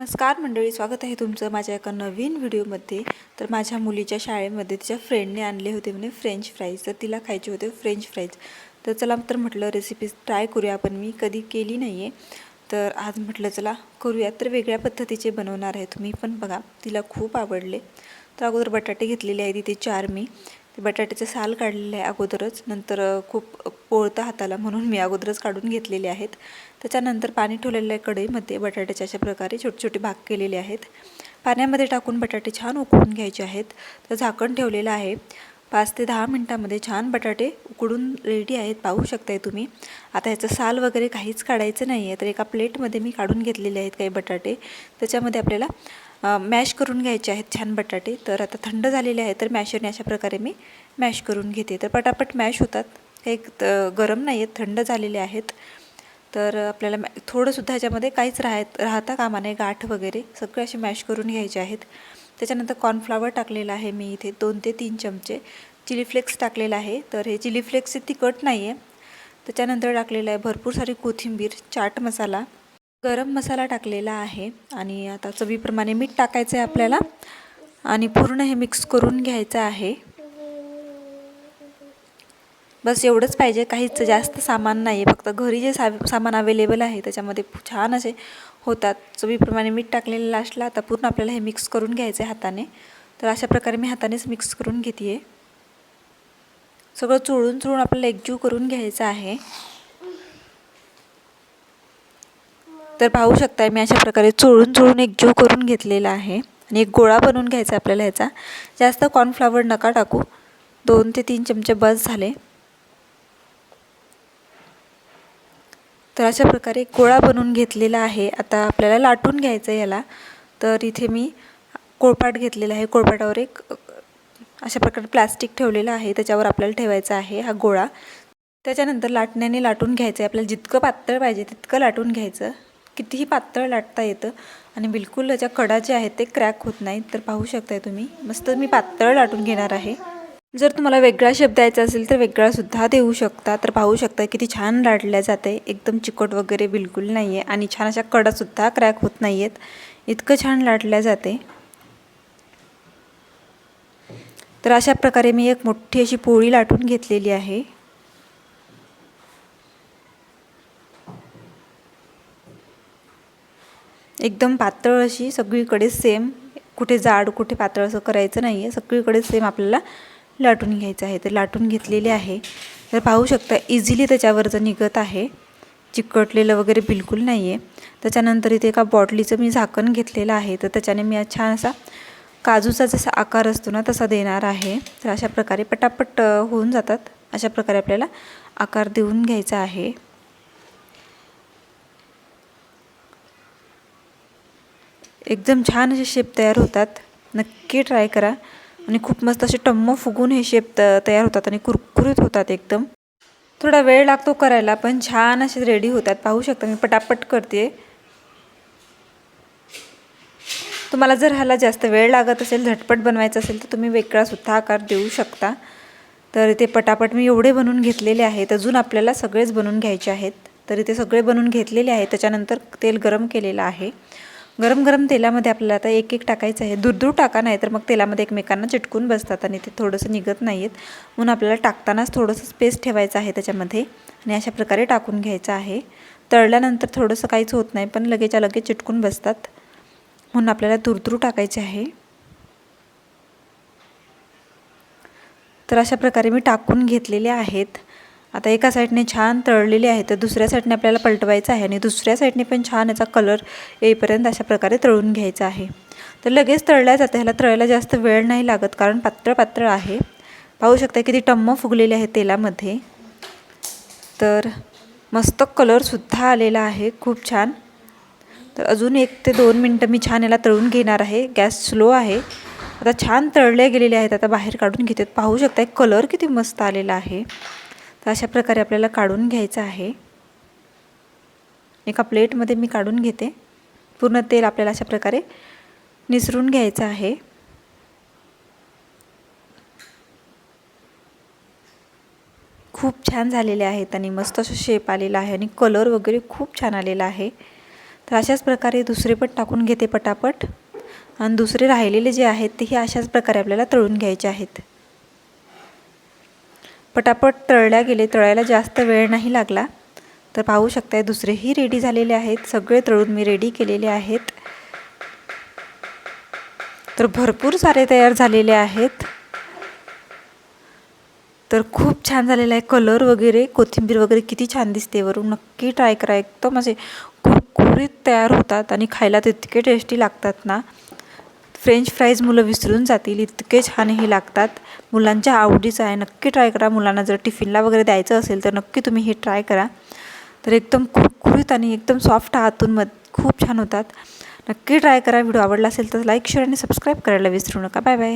नमस्कार मंडळी स्वागत आहे तुमचं माझ्या एका नवीन व्हिडिओमध्ये. तर माझ्या मुलीच्या शाळेमध्ये तिच्या फ्रेंडने आणले होते म्हणजे फ्रेंच फ्राईज तर तिला खायचे होते फ्रेंच फ्राईज तर चला तर म्हटलं रेसिपीज ट्राय करूया आपण. मी कधी केली नाही आहे तर आज म्हटलं चला करूया. तर वेगळ्या पद्धतीचे बनवणार आहे तुम्ही पण बघा. तिला खूप आवडले. तर अगोदर बटाटे घेतलेले आहेत तिथे चार मी. ते बटाट्याचं साल काढलेले आहे अगोदरच. नंतर खूप पोळतं हाताला म्हणून मी अगोदरच काढून घेतलेले आहेत. त्याच्यानंतर पाणी ठेवलेलं आहे कढईमध्ये. बटाट्याचे अशा प्रकारे छोटे छोटे भाग केलेले आहेत. पाण्यामध्ये टाकून बटाटे छान उकळून घ्यायचे आहेत. तर झाकण ठेवलेलं आहे. पाच ते दहा मिनटामध्ये छान बटाटे उकडून रेडी आहेत. पाहू शकताय तुम्ही. आता ह्याचं साल वगैरे काहीच काढायचं नाही आहे तर एका प्लेटमध्ये मी काढून घेतलेले आहेत काही बटाटे. त्याच्यामध्ये आपल्याला मॅश करून घ्यायचे आहेत छान बटाटे. तर आता थंड झालेले आहे तर मॅशरने अशा प्रकारे मी मॅश करून घेते. तर पटापट मॅश होतात. काही गरम नाही आहेत थंड झालेले आहेत. तर आपल्याला मॅ थोडंसुद्धा ह्याच्यामध्ये काहीच राहत राहता कामा नये गाठ वगैरे सगळे असे मॅश करून घ्यायचे आहेत. त्याच्यानंतर कॉर्नफ्लावर टाकलेलं आहे मी इथे दोन ते तीन चमचे. चिली फ्लेक्स टाकलेलं आहे. तर हे चिली फ्लेक्स तिखट नाही आहे त्याच्यानंतर टाकलेलं आहे भरपूर सारी कोथिंबीर चाट मसाला. गरम मसाला टाकलेला आहे आणि आता चवीप्रमाणे मीठ टाकायचं आहे आपल्याला आणि पूर्ण हे मिक्स करून घ्यायचं आहे. बस एवढंच पाहिजे काहीच जास्त सामान नाही आहे फक्त घरी जे सा सामान अवेलेबल आहे त्याच्यामध्ये छान असे होतात. चवीप्रमाणे मीठ टाकलेलं लास्टला आता पूर्ण आपल्याला हे मिक्स करून घ्यायचं आहे हाताने. तर अशा प्रकारे मी हातानेच मिक्स करून घेते आहे सगळं चोळून चोळून आपल्याला एकजीव करून घ्यायचं आहे. तर पाहू शकताय मी अशा प्रकारे चोळून चोळून एक जीव करून घेतलेला आहे आणि एक गोळा बनवून घ्यायचा आपल्याला ह्याचा. जास्त कॉर्नफ्लावर नका टाकू. दोन ते तीन चमचे बस झाले. तर अशा प्रकारे एक गोळा बनवून घेतलेला आहे. आता आपल्याला लाटून घ्यायचं आहे याला. तर इथे मी कोळपाट घेतलेला आहे. कोळपाटावर एक अशा प्रकारे प्लास्टिक ठेवलेलं आहे. त्याच्यावर आपल्याला ठेवायचा आहे हा गोळा. त्याच्यानंतर लाटण्याने लाटून घ्यायचं आहे. आपल्याला जितकं पातळ पाहिजे तितकं लाटून घ्यायचं. कितीही पातळ लाटता येतं आणि बिलकुल ज्या कडा ज्या आहेत ते क्रॅक होत नाहीत तर पाहू शकताय तुम्ही. मस्त मी पातळ लाटून घेणार आहे. जर तुम्हाला वेगळा शब्द द्यायचा असेल तर वेगळासुद्धा देऊ शकता. तर पाहू शकता किती छान लाटल्या जाते एकदम चिकट वगैरे बिलकुल नाही आहे आणि छान अशा कडासुद्धा क्रॅक होत नाही आहेत इतकं छान लाटल्या जाते तर अशा प्रकारे मी एक मोठी अशी पोळी लाटून घेतलेली आहे. एकदम पातळ अशी सगळीकडे सेम कुठे जाड कुठे पातळ असं करायचं नाही आहे सगळीकडे सेम आपल्याला लाटून घ्यायचं आहे. तर लाटून घेतलेले आहे. तर पाहू शकता इझिली त्याच्यावरचं निघत आहे चिकटलेलं वगैरे बिलकुल नाही आहे त्याच्यानंतर इथे एका बॉटलीचं मी झाकण घेतलेलं आहे. तर त्याच्याने मी छान असा काजूचा जसा आकार असतो ना तसा देणार आहे. तर अशा प्रकारे पटापट होऊन जातात. अशा प्रकारे आपल्याला आकार देऊन घ्यायचा आहे. एकदम छान असे शेप तयार होतात. नक्की ट्राय करा. आणि खूप मस्त असे टम्म फुगून हे शेप त तयार होतात आणि कुरकुरीत होतात एकदम. थोडा वेळ लागतो करायला पण छान असे रेडी होतात. पाहू शकता मी पटापट करते. तुम्हाला जर ह्याला जास्त वेळ लागत असेल झटपट बनवायचं असेल तर तुम्ही वेगळासुद्धा आकार देऊ शकता. तर ते पटापट मी एवढे बनवून घेतलेले आहेत. अजून आपल्याला सगळेच बनवून घ्यायचे आहेत. तर इथे सगळे बनवून घेतलेले आहे त्याच्यानंतर तेल गरम केलेलं आहे. गरम गरम तेलामध्ये आपल्याला आता एक एक टाकायचं आहे. दूर दूर टाका नाही तर मग तेलामध्ये एकमेकांना चिटकून बसतात आणि ते थोडंसं निघत नाही आहेत म्हणून आपल्याला टाकतानाच थोडंसं स्पेस ठेवायचं आहे त्याच्यामध्ये आणि अशा प्रकारे टाकून घ्यायचं आहे. तळल्यानंतर थोडंसं काहीच होत नाही पण लगेच्या लगेच चिटकून बसतात. म्हणून आपल्याला दूर टाकायचे आहे. तर अशा प्रकारे मी टाकून घेतलेले आहेत. आता एका साईडने छान तळलेले आहेत तर दुसऱ्या साईडने आपल्याला पलटवायचं आहे आणि दुसऱ्या साईडने पण छान याचा कलर येईपर्यंत अशा प्रकारे तळून घ्यायचा आहे. तर लगेच तळल्या जातं ह्याला तळायला जास्त वेळ नाही लागत कारण पात्र पात्र आहे. पाहू शकता किती टम्म फुगलेले आहे तेलामध्ये. तर मस्त कलरसुद्धा आलेला आहे खूप छान. तर अजून एक ते दोन मिनटं मी छान याला तळून घेणार आहे. गॅस स्लो आहे. आता छान तळले गेलेले आहेत आता बाहेर काढून घेते. पाहू शकता कलर किती मस्त आलेला आहे. तर अशा प्रकारे आपल्याला काढून घ्यायचं आहे. एका प्लेटमध्ये मी काढून घेते. पूर्ण तेल आपल्याला अशा प्रकारे निसरून घ्यायचं आहे. खूप छान झालेले आहेत आणि मस्त असं शेप आलेला आहे आणि कलर वगैरे खूप छान आलेला आहे. तर अशाच प्रकारे दुसरे पण टाकून घेते पटापट. आणि दुसरे राहिलेले जे आहेत तेही अशाच प्रकारे आपल्याला तळून घ्यायचे आहेत. पटापट तळल्या गेले तळायला जास्त वेळ नाही लागला. तर पाहू शकताय दुसरेही रेडी झालेले आहेत. सगळे तळून मी रेडी केलेले आहेत. तर भरपूर सारे तयार झालेले आहेत. तर खूप छान झालेला आहे. कलर वगैरे कोथिंबीर वगैरे किती छान दिसते वरून. नक्की ट्राय करा. एकदम असे कुरकुरीत तयार होतात आणि खायला तर इतके टेस्टी लागतात ना. फ्रेंच फ्राईज मुलं विसरून जातील. इतके छान हे लागतात. मुलांच्या आवडीचं आहे नक्की ट्राय करा. मुलांना जर टिफिनला वगैरे द्यायचं असेल तर नक्की तुम्ही हे ट्राय करा. तर एकदम खुरखुरीत आणि एकदम सॉफ्ट हातून मध खूप छान होतात. नक्की ट्राय करा. व्हिडिओ आवडला असेल तर लाईक शेअर आणि सबस्क्राईब करायला विसरू नका. Bye bye